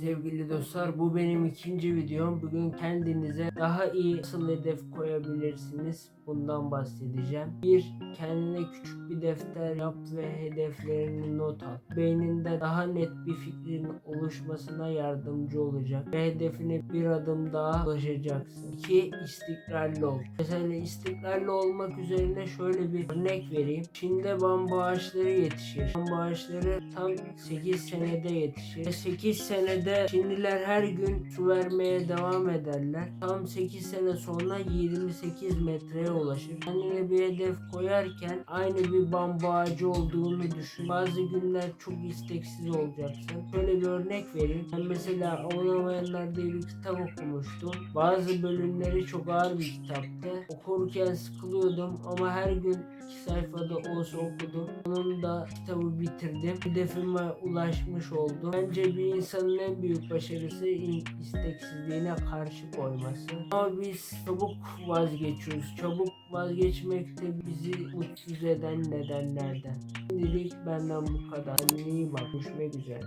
Sevgili dostlar bu benim ikinci videom. Bugün kendinize daha iyi nasıl hedef koyabilirsiniz bundan bahsedeceğim. Bir, kendine küçük bir defter yap ve hedeflerini not al. Beyninde daha net bir fikrin oluşmasına yardımcı olacak ve hedefine bir adım daha ulaşacaksın. İki, istikrarlı ol. Mesela istikrarlı olmak üzerine şöyle bir örnek vereyim. Çin'de bambu ağaçları yetişir. Bambu ağaçları tam 8 senede yetişir. Ve 8 senede Çinliler her gün su vermeye devam ederler. Tam 8 sene sonra 28 metreye ulaşır. Kendine bir hedef koyarken aynı bir bambu ağacı olduğunu düşün. Bazı günler çok isteksiz olacaksın. Şöyle bir örnek vereyim. Ben mesela Avunamayanlar diye bir kitap okumuştum. Bazı bölümleri çok ağır bir kitaptı. Okurken sıkılıyordum ama her gün iki sayfada olsa okudum. Onun kitabı bitirdim. Hedefime ulaşmış oldum. Bence bir insanın en büyük başarısı in- isteksizliğine karşı koyması. Ama biz çabuk vazgeçiyoruz. Çabuk vazgeçmek de bizi mutsuz eden nedenlerden. Şimdilik benden bu kadar. İyi bak. Görüşmek üzere.